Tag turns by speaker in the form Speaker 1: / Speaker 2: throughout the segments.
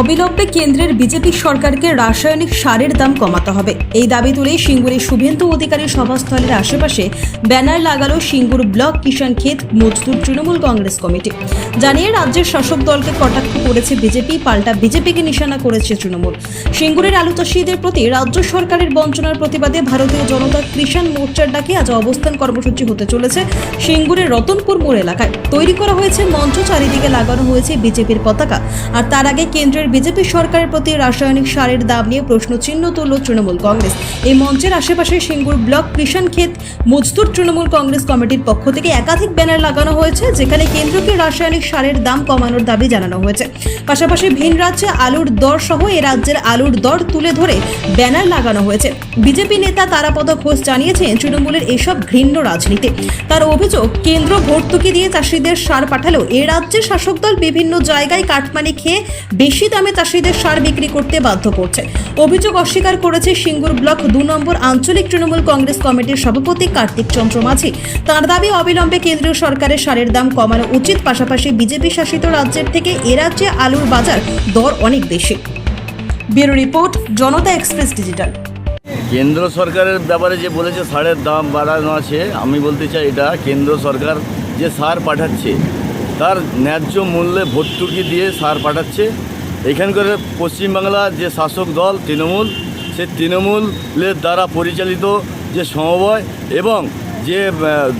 Speaker 1: অবিলম্বে কেন্দ্রের বিজেপি সরকারকে রাসায়নিক সারের দাম কমাতে হবে। এই দাবি তুলে সিঙ্গুরের শুভেন্দু অধিকারী সভাস্থলের আশেপাশে ব্যানার লাগালো সিঙ্গুর ব্লক কিষাণ ক্ষেত মজদুর তৃণমূল কংগ্রেস কমিটি। জানিয়ে রাজ্যের শাসক দলকে কটাক্ষ করেছে বিজেপি, পাল্টা বিজেপিকে নিশানা করেছে তৃণমূল। সিঙ্গুরের আলু চাষিদের প্রতি রাজ্য সরকারের বঞ্চনার প্রতিবাদে ভারতীয় জনতা কৃষাণ মোর্চার ডাকে আজ অবস্থান কর্মসূচি হতে চলেছে সিঙ্গুরের রতনপুর মোড় এলাকায়। তৈরি করা হয়েছে মঞ্চ, চারিদিকে লাগানো হয়েছে বিজেপির পতাকা। আর তার আগে কেন্দ্রের বিজেপি সরকারের প্রতি রাসায়নিক সারের দাম নিয়ে প্রশ্ন চিহ্ন তুলল তৃণমূল কংগ্রেস। এই মঞ্চের আশেপাশে সিঙ্গুর ব্লক, কৃষাণ ক্ষেত, মজদুর তৃণমূল কংগ্রেস কমিটির পক্ষ থেকে একাধিক ব্যানার লাগানো হয়েছে, যেখানে কেন্দ্রকে রাসায়নিক সারের দাম কমানোর দাবি জানানো হয়েছে। পাশাপাশি ভিন রাজ্যে আলুর দর সহ এ রাজ্যের আলুর দর তুলে ধরে ব্যানার লাগানো হয়েছে। বিজেপি নেতা তারাপদ ঘোষ জানিয়েছেন, তৃণমূলের এসব ঘৃণ্য রাজনীতি। তার অভিযোগ, কেন্দ্র ভর্তুকি দিয়ে চাষিদের সার পাঠালেও এ রাজ্যের শাসক দল বিভিন্ন জায়গায় কাটমানি খেয়ে বেশি দামে চাষিদের সার বিক্রি করতে বাধ্য করছে। অভিযোগ অস্বীকার করেছে সিঙ্গুর ব্লক দু নম্বর আঞ্চলিক তৃণমূল কংগ্রেস কমিটির সভাপতি কার্তিক চন্দ্র মাঝি। তার দাবি, অবিলম্বে কেন্দ্রীয় সরকারের সারের দাম কমানো উচিত, পাশাপাশি বিজেপি শাসিত রাজ্যের থেকে এ রাজ্যে আলুর বাজার দর অনেক বেশি। Bureau report, Janata Express Digital.
Speaker 2: কেন্দ্র সরকারের ব্যাপারে যে বলেছে সারের দাম বাড়ানো আছে, আমি বলতে চাই এটা, কেন্দ্র সরকার যে সার পাঠাচ্ছে, তার ন্যায্য মূল্যে ভর্তুকি দিয়ে সার পাঠাচ্ছে এখানকার পশ্চিমবাংলার যে শাসক দল তৃণমূল, সে তৃণমূলের দ্বারা পরিচালিত যে সমবায় এবং যে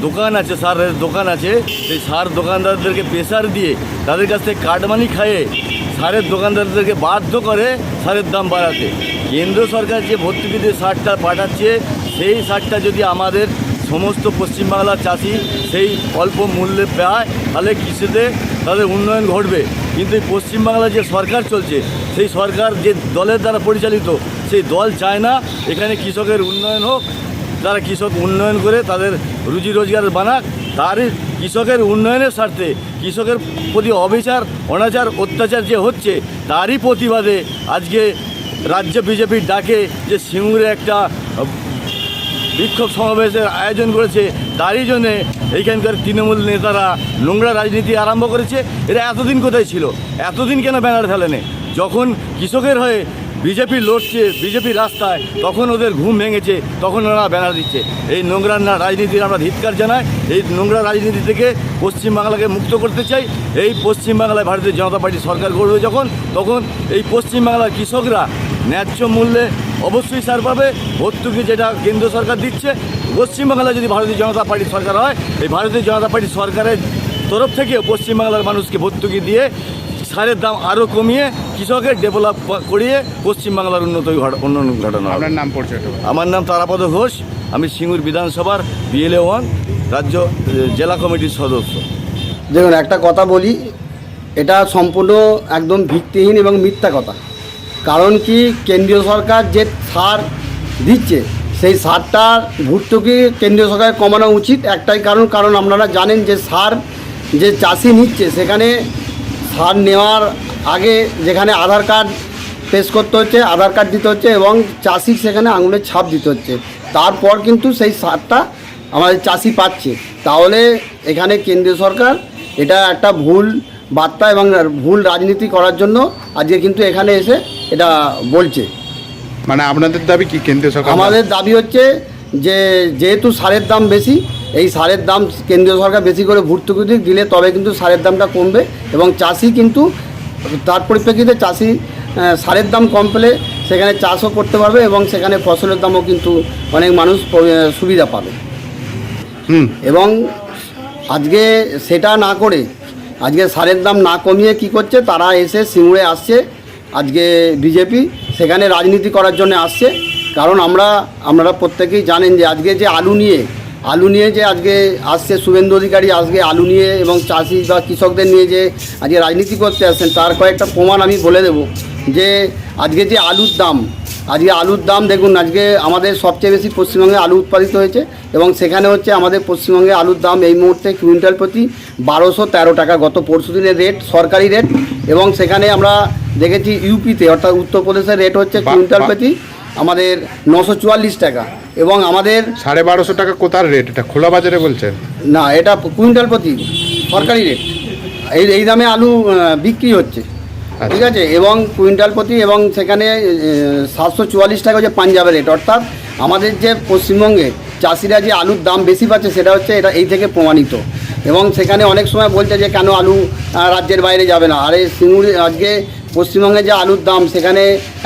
Speaker 2: দোকান আছে, সারের দোকান আছে, সেই সার দোকানদারদেরকে প্রেসার দিয়ে তাদের কাছ থেকে কাটমানি খাইয়ে সারের দোকানদারদেরকে বাধ্য করে সারের দাম বাড়াতে। কেন্দ্র সরকার যে ভর্তুকি দিয়ে সারটা পাঠাচ্ছে, সেই সারটা যদি আমাদের সমস্ত পশ্চিমবাংলার চাষি সেই অল্প মূল্যে পায়, তাহলে কৃষিতে তাদের উন্নয়ন ঘটবে। কিন্তু এই পশ্চিমবাংলার যে সরকার চলছে, সেই সরকার যে দলের দ্বারা পরিচালিত, সেই দল চায় না এখানে কৃষকের উন্নয়ন হোক, যারা কৃষক উন্নয়ন করে তাদের রুজি রোজগার বানাক, তারই কৃষকের উন্নয়নের স্বার্থে, কৃষকের প্রতি অবিচার, অনাচার, অত্যাচার যে হচ্ছে, তারই প্রতিবাদে আজকে রাজ্য বিজেপির ডাকে যে সিঙ্গুরে একটা বিক্ষোভ সমাবেশের আয়োজন করেছে তারই জন্যে এইখানকার তৃণমূল নেতারা নোংরা রাজনীতি আরম্ভ করেছে। এরা এতদিন কোথায় ছিল? এতদিন কেন ব্যানার ফেলেনে যখন কৃষকের হয়ে বিজেপি লড়ছে, বিজেপি রাস্তায়, তখন ওদের ঘুম ভেঙেছে, তখন ওরা ব্যানার দিচ্ছে। এই নোংরা না রাজনীতির আমরা ধিৎকার জানাই, এই নোংরা রাজনীতি থেকে পশ্চিমবাংলাকে মুক্ত করতে চাই। এই পশ্চিমবাংলায় ভারতীয় জনতা পার্টি সরকার করবে যখন, তখন এই পশ্চিমবাংলার কৃষকরা ন্যায্য মূল্যে অবশ্যই সার পাবে। ভর্তুকি যেটা কেন্দ্র সরকার দিচ্ছে পশ্চিমবাংলা যদি ভারতীয় জনতা পার্টির সরকার হয় এই ভারতীয় জনতা পার্টির সরকারের তরফ থেকে পশ্চিমবাংলার মানুষকে ভর্তুকি দিয়ে সারের দাম আরও কমিয়ে কৃষকের ডেভেলপ করিয়ে পশ্চিমবাংলার উন্নত ঘট- উন্নয়ন ঘটানো
Speaker 3: আপনার নাম পরিচয়
Speaker 2: আমার নাম তারাপদ ঘোষ আমি সিঙ্গুর বিধানসভার বিএলএ ওয়ান রাজ্য জেলা কমিটির সদস্য।
Speaker 4: দেখুন একটা কথা বলি এটা সম্পূর্ণ একদম ভিত্তিহীন এবং মিথ্যা কথা। কারণ কি কেন্দ্রীয় সরকার যে সার দিচ্ছে, সেই সারটার ভর্তুকি কেন্দ্রীয় সরকারের কমানো উচিত একটাই কারণ কারণ আপনারা জানেন যে সার যে চাষি নিচ্ছে, সেখানে সার নেওয়ার আগে যেখানে আধার কার্ড পেশ করতে হচ্ছে, আধার কার্ড দিতে হচ্ছে এবং চাষি সেখানে আঙুলের ছাপ দিতে হচ্ছে। তারপর কিন্তু সেই সারটা আমাদের চাষি পাচ্ছে। তাহলে এখানে কেন্দ্রীয় সরকার এটা একটা ভুল বার্তা এবং ভুল রাজনীতি করার জন্য আজকে কিন্তু এখানে এসে এটা বলছে।
Speaker 3: মানে আপনাদের দাবি কি কেন্দ্রীয় সরকার?
Speaker 4: আমাদের দাবি হচ্ছে যে যেহেতু সারের দাম বেশি এই সারের দাম কেন্দ্রীয় সরকার বেশি করে ভর্তুকি দিয়ে দিলে তবে কিন্তু সারের দামটা কমবে এবং চাষি কিন্তু তার পরিপ্রেক্ষিতে চাষি সারের দাম কম পেলে সেখানে চাষও করতে পারবে এবং সেখানে ফসলের দামও কিন্তু অনেক মানুষ সুবিধা পাবে।
Speaker 3: হুম।
Speaker 4: এবং আজকে সেটা না করে আজকে সারের দাম না কমিয়ে কি করছে? তারা এসে সিঙ্গুরে আসছে, আজকে বিজেপি সেখানে রাজনীতি করার জন্য আসছে। কারণ আমরা, আপনারা প্রত্যেকেই জানেন যে আজকে যে আলু নিয়ে আলু নিয়ে যে আজকে আসছে শুভেন্দু অধিকারী, আজকে আলু নিয়ে এবং চাষি বা কৃষকদের নিয়ে যে আজকে রাজনীতি করতে আসছেন, তার কয়েকটা প্রমাণ আমি বলে দেব যে আজকে যে আলুর দাম আজকে আলুর দাম দেখুন আজকে আমাদের সবচেয়ে বেশি পশ্চিমবঙ্গে আলু উৎপাদিত হয়েছে এবং সেখানে হচ্ছে আমাদের পশ্চিমবঙ্গে আলুর দাম এই মুহূর্তে কুইন্টাল প্রতি বারোশো তেরো টাকা গত পরশু দিনের রেট সরকারি রেট এবং সেখানে আমরা দেখেছি ইউপিতে অর্থাৎ উত্তরপ্রদেশের রেট হচ্ছে কুইন্টাল প্রতি আমাদের নশো চুয়াল্লিশ টাকা এবং আমাদের
Speaker 3: সাড়ে বারোশো টাকা কোথার রেট এটা খোলা বাজারে বলছেন?
Speaker 4: না এটা কুইন্টাল প্রতি সরকারি রেট এই এই দামে আলু বিক্রি হচ্ছে। ঠিক আছে, এবং কুইন্টাল প্রতি এবং সেখানে সাতশো চুয়াল্লিশ টাকা হচ্ছে পাঞ্জাবের রেট অর্থাৎ আমাদের যে পশ্চিমবঙ্গে চাষিরা যে আলুর দাম বেশি পাচ্ছে, সেটা হচ্ছে এটা এই থেকে প্রমাণিত। এবং সেখানে অনেক সময় বলছে যে কেন আলু রাজ্যের বাইরে যাবে না। আরে সিঙ্গুরি, আজকে পশ্চিমবঙ্গে যে আলুর দাম, সেখানে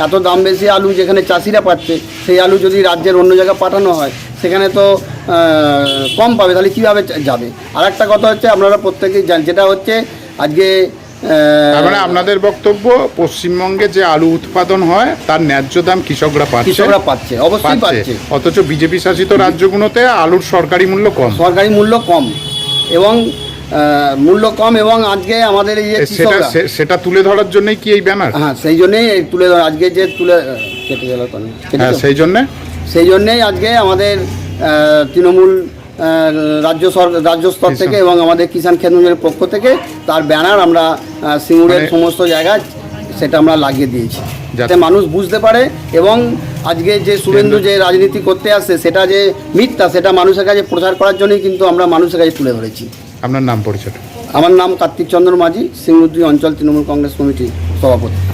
Speaker 4: এত দাম বেশি আলু যেখানে চাষিরা পাচ্ছে, সেই আলু যদি রাজ্যের অন্য জায়গায় পাঠানো হয়, সেখানে তো কম পাবে, তাহলে কীভাবে যাবে? আর একটা কথা হচ্ছে, আপনারা প্রত্যেকেই জানেন যেটা হচ্ছে আজকে আহ,
Speaker 3: তার মানে আপনাদের বক্তব্য পশ্চিমবঙ্গে যে আলু উৎপাদন হয় তার ন্যায্য দাম কৃষকরা পাচ্ছে।
Speaker 4: কৃষকরা পাচ্ছে অবশ্যই পাচ্ছে।
Speaker 3: অথচ বিজেপি শাসিত রাজ্যগুলোতে আলুর সরকারি মূল্য কম।
Speaker 4: সরকারি মূল্য কম এবং মূল্য কম এবং আজকে আমাদের এই যে
Speaker 3: সেটা সেটা তুলে ধরার জন্যই কি এই ব্যানার?
Speaker 4: হ্যাঁ সেই জন্যেই তুলে ধর আজকে যে তুলে কেটে গেল?
Speaker 3: হ্যাঁ সেই জন্যে?
Speaker 4: সেই জন্যেই আজকে আমাদের তৃণমূল রাজ্য সরকার রাজ্য স্তর থেকে এবং আমাদের কিষাণ খেতমজুরের পক্ষ থেকে তার ব্যানার আমরা সিঙ্গুরের
Speaker 3: মানে-
Speaker 4: সমস্ত জায়গায় সেটা আমরা লাগিয়ে দিয়েছি। যাতে- মানুষ বুঝতে পারে এবং আজকে যে শুভেন্দু যে রাজনীতি করতে আসছে সেটা যে মিথ্যা সেটা মানুষের কাছে প্রচার করার জন্যই কিন্তু আমরা মানুষের কাছে তুলে ধরেছি।
Speaker 3: আপনার নাম পরিচয়?
Speaker 4: আমার নাম কার্তিক চন্দ্র মাঝি সিঙ্গুদ্রি অঞ্চল তৃণমূল কংগ্রেস কমিটির সভাপতি।